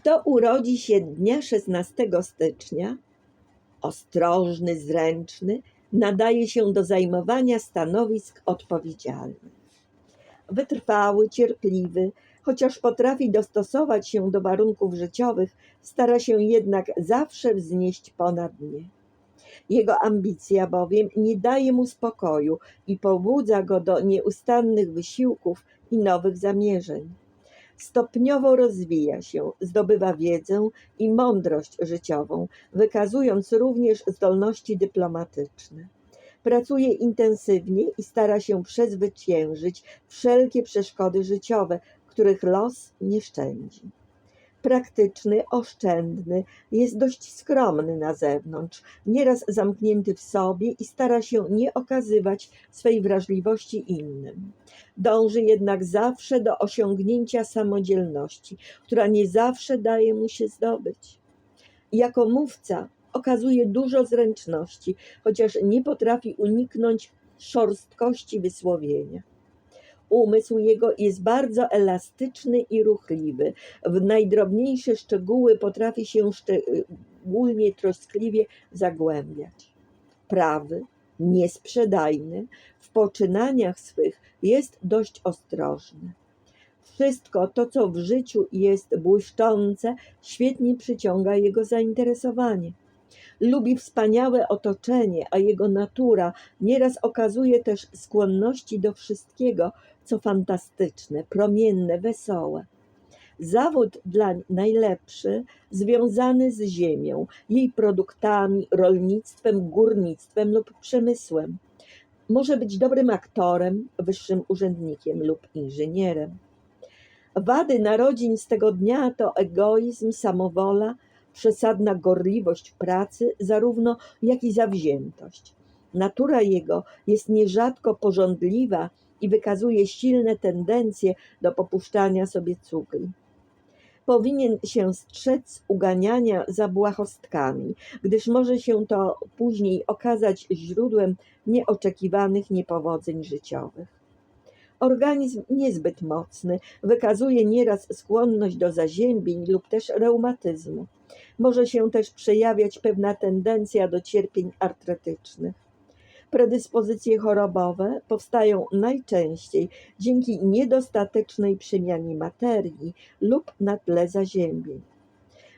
Kto urodzi się dnia 16 stycznia, ostrożny, zręczny, nadaje się do zajmowania stanowisk odpowiedzialnych. Wytrwały, cierpliwy, chociaż potrafi dostosować się do warunków życiowych, stara się jednak zawsze wznieść ponad nie. Jego ambicja bowiem nie daje mu spokoju i pobudza go do nieustannych wysiłków i nowych zamierzeń. Stopniowo rozwija się, zdobywa wiedzę i mądrość życiową, wykazując również zdolności dyplomatyczne. Pracuje intensywnie i stara się przezwyciężyć wszelkie przeszkody życiowe, których los nie szczędzi. Praktyczny, oszczędny, jest dość skromny na zewnątrz, nieraz zamknięty w sobie i stara się nie okazywać swej wrażliwości innym. Dąży jednak zawsze do osiągnięcia samodzielności, która nie zawsze daje mu się zdobyć. Jako mówca okazuje dużo zręczności, chociaż nie potrafi uniknąć szorstkości wysłowienia. Umysł jego jest bardzo elastyczny i ruchliwy. W najdrobniejsze szczegóły potrafi się szczególnie troskliwie zagłębiać. Prawy, niesprzedajny, w poczynaniach swych jest dość ostrożny. Wszystko to, co w życiu jest błyszczące, świetnie przyciąga jego zainteresowanie. Lubi wspaniałe otoczenie, a jego natura nieraz okazuje też skłonności do wszystkiego, co fantastyczne, promienne, wesołe. Zawód dla najlepszy związany z ziemią, jej produktami, rolnictwem, górnictwem lub przemysłem. Może być dobrym aktorem, wyższym urzędnikiem lub inżynierem. Wady narodzin z tego dnia to egoizm, samowola, przesadna gorliwość pracy, zarówno jak i zawziętość. Natura jego jest nierzadko pożądliwa i wykazuje silne tendencje do popuszczania sobie cukry. Powinien się strzec uganiania za błahostkami, gdyż może się to później okazać źródłem nieoczekiwanych niepowodzeń życiowych. Organizm niezbyt mocny wykazuje nieraz skłonność do zaziębień lub też reumatyzmu. Może się też przejawiać pewna tendencja do cierpień artretycznych. Predyspozycje chorobowe powstają najczęściej dzięki niedostatecznej przemianie materii lub na tle zaziębień.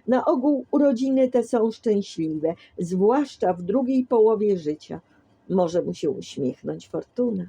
Na ogół urodziny te są szczęśliwe, zwłaszcza w drugiej połowie życia. Może mu się uśmiechnąć fortuna.